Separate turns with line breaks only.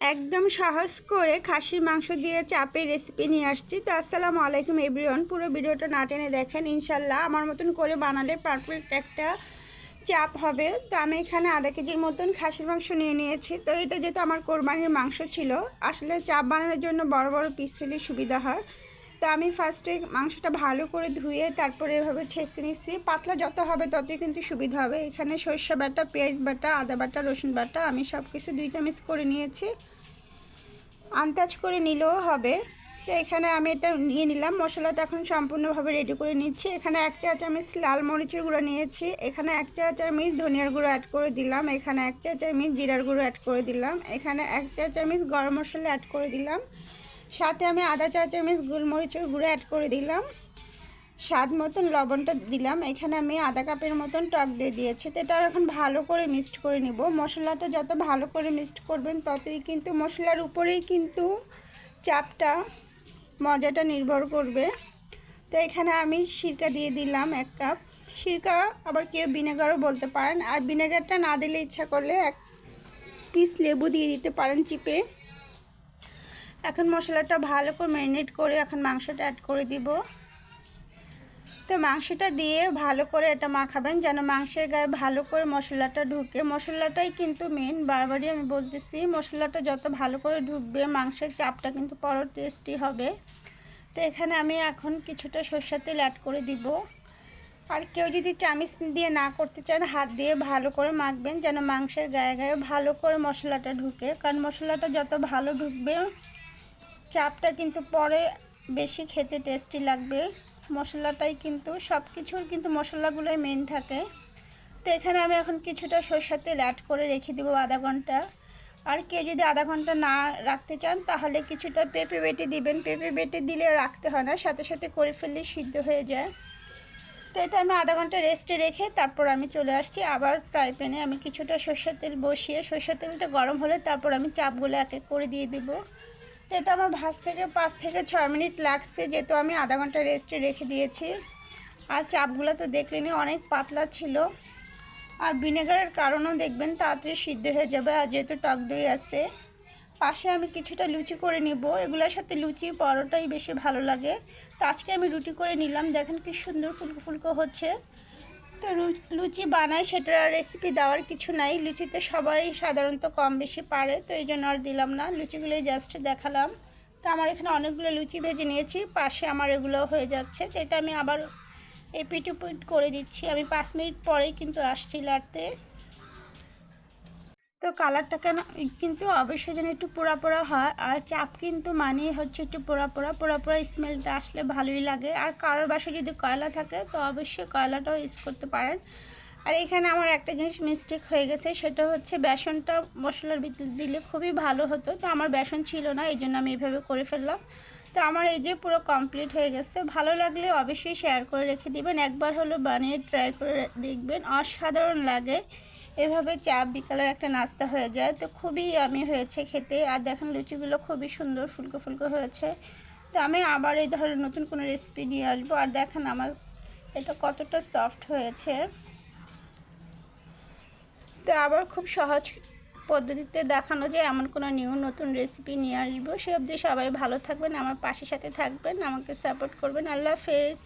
একদম সহজ করে খাসির মাংস দিয়ে চাপের রেসিপি নিয়ে আসছি। তো আসসালামু আলাইকুম এভরিওয়ান পুরো ভিডিওটা না টেনে দেখেন, ইনশাল্লাহ আমার মতন করে বানালে পারফেক্ট একটা চাপ হবে। তো আমি এখানে আধা কেজির মতন খাসির মাংস নিয়ে নিয়েছি। তো এটা যেহেতু আমার কোরবানির মাংস ছিল, আসলে চাপ বানানোর জন্য বড় বড় পিস হলে সুবিধা হয়। তো আমি ফার্স্টে মাংসটা ভালো করে ধুয়ে তারপরে এভাবে ছেঁচে নিচ্ছি পাতলা যত হবে ততই কিন্তু সুবিধা হবে। এখানে সর্ষে বাটা, পেঁয়াজ বাটা, আদা বাটা, রসুন বাটা আমি সব কিছু দুই চামচ করে নিয়েছি। আন্দাজ করে নিলেও হবে। তো এখানে আমি এটা নিয়ে নিলাম। মশলাটা এখন সম্পূর্ণভাবে রেডি করে নিচ্ছি। এখানে এক চা চামচ লাল মরিচের গুঁড়ো নিয়েছি। এখানে এক চা চামচ ধনিয়ার গুঁড়ো অ্যাড করে দিলাম। এখানে এক চা চামচ জিরার গুঁড়ো অ্যাড করে দিলাম। এখানে এক চা চামচ গরম মশলা অ্যাড করে দিলাম। সাথে আমি আধা চা চামচ গোলমরিচের গুঁড়ো অ্যাড করে দিলাম। স্বাদ মতন লবণটা দিলাম। এখানে আমি আধা কাপের মতন টক দিয়ে দিয়েছি। তো এটা এখন ভালো করে মিক্সড করে নিব। মশলাটা যত ভালো করে মিক্সড করবেন, ততই কিন্তু মশলার উপরেই কিন্তু চাপটা, মজাটা নির্ভর করবে। তো এখানে আমি সিরকা দিয়ে দিলাম এক কাপ। সিরকা আবার কেউ ভিনেগারও বলতে পারেন। আর ভিনেগারটা না দিলে ইচ্ছা করলে এক পিস লেবু দিয়ে দিতে পারেন চিপে। এখন মশলাটা ভালো করে ম্যারিনেট করে এখন মাংসটা অ্যাড করে দিব। তো মাংসটা দিয়ে ভালো করে এটা মাখাবেন যেন মাংসের গায়ে ভালো করে মশলাটা ঢুকে। মশলাটাই কিন্তু মেন বারবারই আমি বলতেছি, মশলাটা যত ভালো করে ঢুকবে, মাংসের চাপটা কিন্তু পর টেস্টি হবে। তো এখানে আমি এখন কিছুটা সর্ষের তেল অ্যাড করে দিব। আর কেউ যদি চামিচ দিয়ে না করতে চান, হাত দিয়ে ভালো করে মাখবেন যেন মাংসের গায়ে গায়ে ভালো করে মশলাটা ঢুকে। কারণ মশলাটা যত ভালো ঢুকবে চাপটা কিন্তু পরে বেশি খেতে টেস্টি লাগবে। মশলাটাই কিন্তু সব কিছুর কিন্তু মশলাগুলোই মেন থাকে। তো এখানে আমি এখন কিছুটা সরষের তেল অ্যাড করে রেখে দেবো আধা ঘণ্টা। আর কেউ যদি আধা ঘণ্টা না রাখতে চান, তাহলে কিছুটা পেঁপে বেটে দিবেন। পেঁপে বেটে দিলে রাখতে হয় না, সাথে সাথে করে ফেললে সিদ্ধ হয়ে যায়। তো এটা আমি আধা ঘণ্টা রেস্টে রেখে তারপর আমি চলে আসছি আবার ফ্রাই প্যানে আমি কিছুটা সর্ষের তেল বসিয়ে, সর্ষের তেলটা গরম হলে তারপর আমি চাপগুলো এক এক করে দিয়ে দেবো। তো এটা আমার ভাজ থেকে পাঁচ থেকে ছয় মিনিট লাগছে, যেহেতু আমি আধা ঘণ্টা রেস্টে রেখে দিয়েছি। আর চাপগুলো তো দেখলেনি অনেক পাতলা ছিল। আর ভিনেগারের কারণেও দেখবেন তাড়াতাড়ি সিদ্ধ হয়ে যাবে, আর যেহেতু টক দই আছে, পাশে আমি কিছুটা লুচি করে নিব। এগুলোর সাথে লুচি, পরোটাই বেশি ভালো লাগে। তো আজকে আমি রুটি করে নিলাম, দেখেন কি সুন্দর ফুলকো ফুলকো হচ্ছে। তো লুচি বানাই সেটা রেসিপি দেওয়ার কিছু নাই। লুচিতে সবাই সাধারণত কম বেশি পারে, তো এই জন্য আর দিলাম না। লুচিগুলোই জাস্ট দেখালাম। তো আমার এখানে অনেকগুলো লুচি ভেজে নিয়েছি, পাশে আমার এগুলো হয়ে যাচ্ছে। তো এটা আমি আবার এপিটুপিট করে দিচ্ছি। আমি পাঁচ মিনিট পরেই কিন্তু আসছি লাড়তে তো কালারটা কেন, কিন্তু অবশ্যই যেন একটু পোড়া পোড়া হয়। আর চাপ কিন্তু মানিয়ে হচ্ছে একটু পোড়া পোড়া পোড়া পোড়া স্মেলটা আসলে ভালোই লাগে। আর কারোর বাসায় যদি কয়লা থাকে, তো অবশ্যই কয়লাটাও ইউজ করতে পারেন। আর এখানে আমার একটা জিনিস মিস্টেক হয়ে গেছে, সেটা হচ্ছে বেসনটা মশলার ভিতরে দিলে খুবই ভালো হতো। তো আমার বেসন ছিল না, এই জন্য আমি এভাবে করে ফেললাম। তো আমার এই যে পুরো কমপ্লিট হয়ে গেছে। ভালো লাগলে অবশ্যই শেয়ার করে রেখে দিবেন। একবার হলো বানিয়ে ট্রাই করে দেখবেন। অসাধারণ লাগে। এভাবে চা বিকালের একটা নাস্তা হয়ে যায়। তো খুবই আমি হয়েছে খেতে। আর দেখেন লুচিগুলো খুবই সুন্দর, ফুলকো ফুলকো হয়েছে। তো আমি আবার এই ধরনের নতুন কোনো রেসিপি নিয়ে আসব। আর দেখেন আমার এটা কতটা সফট হয়েছে। তো আবার খুব সহজ পদ্ধতিতে দেখানো যায়, এমন কোনো নিউ নতুন রেসিপি নিয়ে আসব। সে অবধি সবাই ভালো থাকবেন, আমার পাশের সাথে থাকবেন, আমাকে সাপোর্ট করবেন। আল্লাহ হাফেজ।